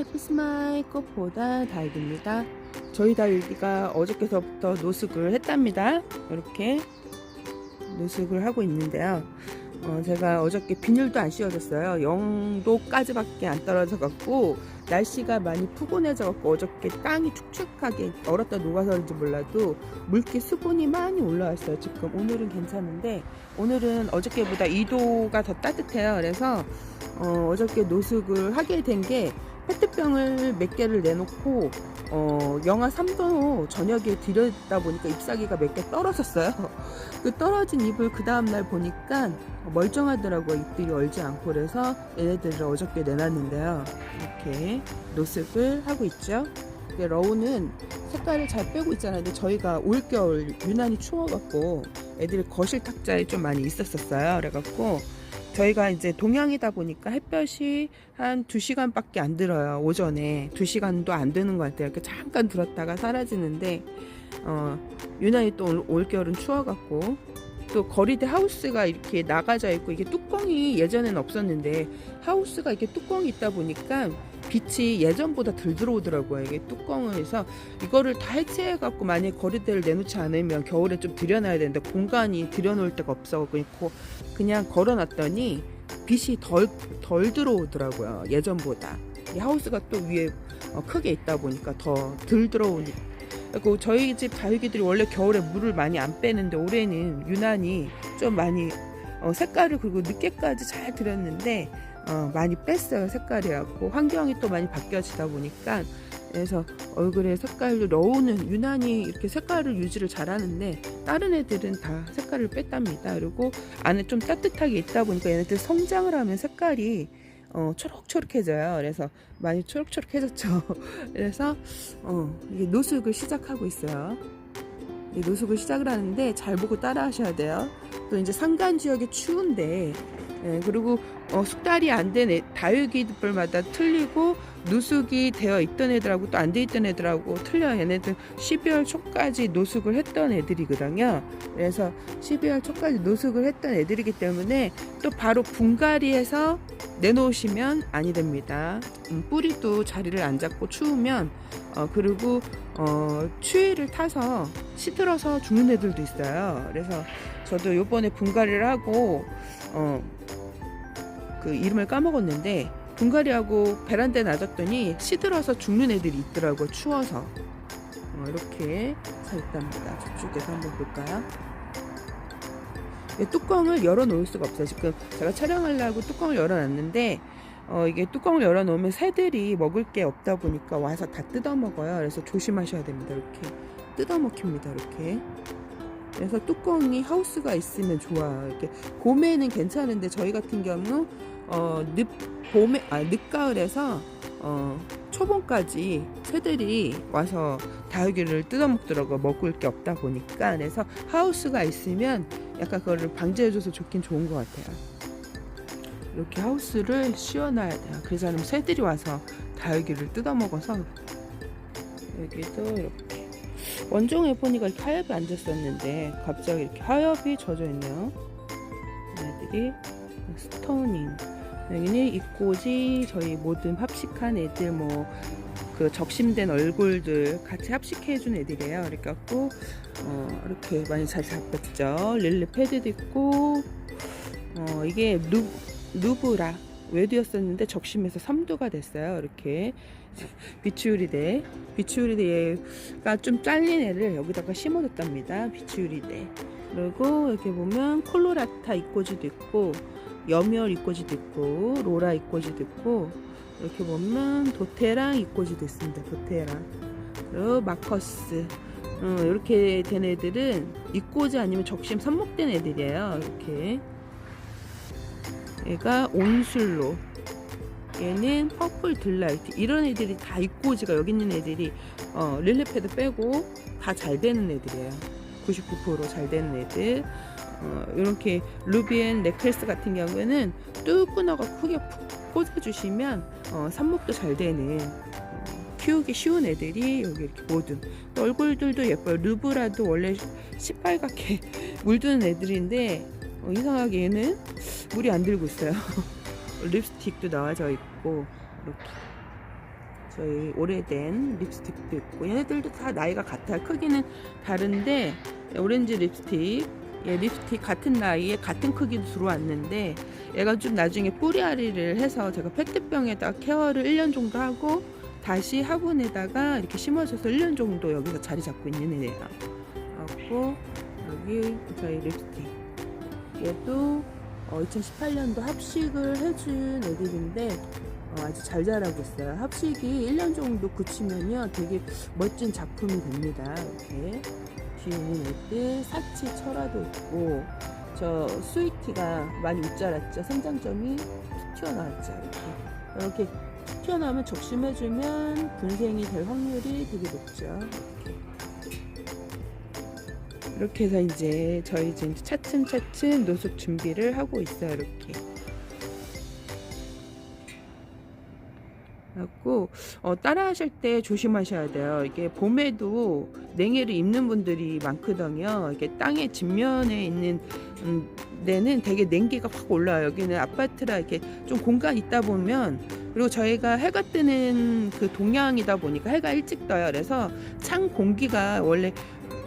해피스마일 꽃보다 다육입니다. 저희 다육이가 어저께서부터 노숙을 했답니다. 이렇게 노숙을 하고 있는데요. 어, 제가 어저께 비닐도 안 씌워줬어요. 0도까지밖에 안 떨어져 갖고 날씨가 많이 푸근해져 갖고 어저께 땅이 축축하게 얼었다 녹아서인지 몰라도 물기 수분이 많이 올라왔어요. 지금 오늘은 괜찮은데 오늘은 어저께보다 2도가 더 따뜻해요. 그래서 어, 어저께 노숙을 하게 된 게 페트병을 몇 개를 내놓고 어, 영하 3도 저녁에 들여다 보니까 잎사귀가 몇 개 떨어졌어요. 그 떨어진 잎을 그 다음날 보니까 멀쩡하더라고요. 잎들이 얼지 않고 그래서 얘네들을 어저께 내놨는데요. 이렇게 노숙을 하고 있죠. 러우는 색깔을 잘 빼고 있잖아요. 근데 저희가 올겨울 유난히 추워갖고 애들이 거실 탁자에 좀 많이 있었었어요. 그래갖고 저희가 이제 동양이다 보니까 햇볕이 한 2시간밖에 안 들어요. 오전에. 2시간도 안 드는 것 같아요. 이렇게 잠깐 들었다가 사라지는데 어, 유난히 또 올- 올겨울은 추워갖고 또 거리대 하우스가 이렇게 나가져 있고 이게 뚜껑이 예전에는 없었는데 하우스가 이렇게 뚜껑이 있다 보니까 빛이 예전보다 덜 들어오더라고요. 이게 뚜껑을 해서 이거를 다 해체해 갖고 만약에 거리대를 내놓지 않으면 겨울에 좀 들여놔야 되는데 공간이 들여놓을 데가 없어 갖고 그냥 걸어놨더니 빛이 덜, 덜 들어오더라고요. 예전보다. 이 하우스가 또 위에 어, 크게 있다 보니까 더 덜 들어오니. 그리고 저희 집 다육이들이 원래 겨울에 물을 많이 안 빼는데 올해는 유난히 좀 많이 어, 색깔을 그리고 늦게까지 잘 들였는데 어, 많이 뺐어요 색깔이하고 환경이 또 많이 바뀌어지다 보니까 그래서 얼굴에 색깔도 러우는 유난히 이렇게 색깔을 유지를 잘하는데 다른 애들은 다 색깔을 뺐답니다. 그리고 안에 좀 따뜻하게 있다 보니까 얘네들 성장을 하면 색깔이 어, 초록초록해져요. 그래서 많이 초록초록해졌죠. 그래서 어, 이게 노숙을 시작하고 있어요. 이 노숙을 시작을 하는데 잘 보고 따라 하셔야 돼요. 또 이제 산간 지역이 추운데 예, 그리고 어, 숙달이 안 된 다육이들마다 틀리고 노숙이 되어 있던 애들하고 또 안 돼 있던 애들하고 틀려요. 얘네들 12월 초까지 노숙을 했던 애들이거든요. 그래서 12월 초까지 노숙을 했던 애들이기 때문에 또 바로 분갈이해서 내놓으시면 아니 됩니다. 음, 뿌리도 자리를 안 잡고 추우면 어, 그리고 어, 추위를 타서 시들어서 죽는 애들도 있어요. 그래서 저도 요번에 분갈이를 하고 어, 그 이름을 까먹었는데 분갈이하고 베란다에 놔뒀더니 시들어서 죽는 애들이 있더라고요. 추워서 어, 이렇게 서 있답니다. 저쪽에서 한번 볼까요? 이 뚜껑을 열어 놓을 수가 없어요. 지금 제가 촬영하려고 뚜껑을 열어놨는데 어, 이게 뚜껑을 열어 놓으면 새들이 먹을 게 없다 보니까 와서 다 뜯어 먹어요. 그래서 조심하셔야 됩니다. 이렇게 뜯어 먹힙니다. 이렇게. 그래서 뚜껑이 하우스가 있으면 좋아요. 이렇게 봄에는 괜찮은데 저희 같은 경우 어, 늦 봄에 아 늦가을에서 어, 초봄까지 새들이 와서 다육이를 뜯어 먹더라고 먹을 게 없다 보니까 그래서 하우스가 있으면 약간 그거를 방지해줘서 좋긴 좋은 것 같아요. 이렇게 하우스를 씌워놔야 돼요. 않으면 새들이 와서 다육이를 뜯어 먹어서 여기도 이렇게 원종 에포니가 이렇게 하엽이 앉았었는데 갑자기 이렇게 하엽이 젖어 있네요. 애들이 스토닝 여기는 입꼬지 저희 모든 합식한 애들 뭐 그 적심된 얼굴들 같이 합식해준 애들이에요. 그래갖고 어, 이렇게 많이 잘 잡혔죠. 릴리 패드도 있고 어, 이게 누, 누브라 외두였었는데 적심해서 3두가 됐어요. 이렇게 비추유리대 비추유리대가 좀 잘린 애를 여기다가 심어뒀답니다. 비추유리대 그리고 이렇게 보면 콜로라타 이꼬지도 있고 여멸 이꼬지도 있고 로라 이꼬지도 있고 이렇게 보면 도테랑 이꼬지도 있습니다. 도테랑 그리고 마커스 어, 이렇게 된 애들은 이꼬지 아니면 적심 삽목된 애들이에요. 이렇게 얘가 온술로 얘는 퍼플 들라이트 이런 애들이 다 이꼬지가 여기 있는 애들이 어, 릴리패드 빼고 다 잘 되는 애들이에요. 99%잘 되는 애들. 어, 이렇게 루비앤 넥클스 같은 경우에는 뚝 끊어가 크게 푹 꽂아주시면 어, 삽목도 잘 되는 어, 키우기 쉬운 애들이 여기 이렇게 모든 또 얼굴들도 예뻐요. 루브라도 원래 시빨갛게 물드는 애들인데 어, 이상하게 얘는 물이 안 들고 있어요. 립스틱도 나와져 있고 이렇게 저희 오래된 립스틱도 있고 얘네들도 다 나이가 같아요. 크기는 다른데 오렌지 립스틱 얘 립스틱 같은 나이에 같은 크기도 들어왔는데 얘가 좀 나중에 뿌리아리를 해서 제가 페트병에다 케어를 1년 정도 하고 다시 화분에다가 이렇게 심어줘서 1년 정도 여기서 자리 잡고 있는 애예요. 하고 여기 저희 립스틱 얘도 2018년도 합식을 해준 애들인데 어, 아주 잘 자라고 있어요. 합식이 1년 정도 굳히면요 되게 멋진 작품이 됩니다. 이렇게 뒤에 있는 애들 사치 철화도 있고 저 스위티가 많이 못 자랐죠. 성장점이 툭 튀어나왔죠. 이렇게 이렇게 툭 튀어나오면 적심해주면 분생이 될 확률이 되게 높죠. 이렇게. 해서 이제 저희 이제 차츰차츰 노숙 준비를 하고 있어요. 이렇게. 갖고 어, 따라하실 때 조심하셔야 돼요. 이게 봄에도 냉해를 입는 분들이 많거든요. 이게 땅의 진면에 있는 음, 데는 되게 냉기가 확 올라와요. 여기는 아파트라 이렇게 좀 공간 있다 보면 그리고 저희가 해가 뜨는 그 동향이다 보니까 해가 일찍 떠요. 그래서 창 공기가 원래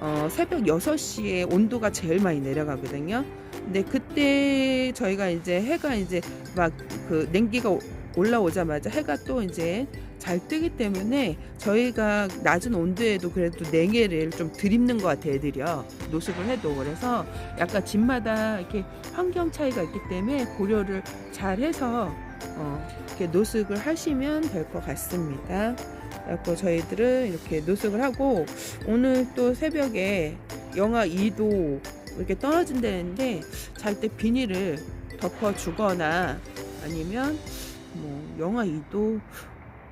어, 새벽 6시에 온도가 제일 많이 내려가거든요. 근데 그때 저희가 이제 해가 이제 막 그 냉기가 올라오자마자 해가 또 이제 잘 뜨기 때문에 저희가 낮은 온도에도 그래도 냉해를 좀 들입는 것 같아요, 애들이요. 노숙을 해도. 그래서 약간 집마다 이렇게 환경 차이가 있기 때문에 고려를 잘 해서 어, 이렇게 노숙을 하시면 될 것 같습니다. 그래서 저희들은 이렇게 노숙을 하고 오늘 또 새벽에 영하 2도 이렇게 떨어진다는데 잘 때 비닐을 덮어 주거나 아니면 뭐 영하 2도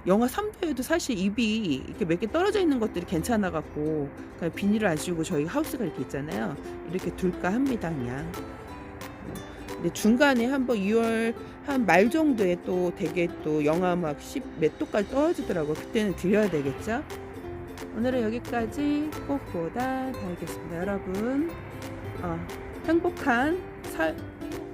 영하 3도에도 사실 입이 이렇게 몇 개 떨어져 있는 것들이 괜찮아 갖고 비닐을 안 씌우고 저희 하우스가 이렇게 있잖아요. 이렇게 둘까 합니다 그냥 근데 중간에 한번 2월 한 말 정도에 또 되게 또 영하 막 10 몇 도까지 떨어지더라고요 그때는 드려야 되겠죠 오늘은 여기까지 꼭 보다 달겠습니다 여러분 어, 행복한 설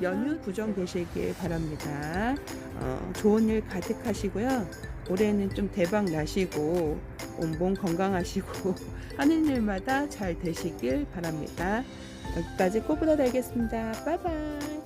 연휴 구정 되시길 바랍니다. 어, 좋은 일 가득하시고요. 올해는 좀 대박 나시고 온몸 건강하시고 하는 일마다 잘 되시길 바랍니다. 여기까지 꼬부다 달겠습니다. 빠이바이.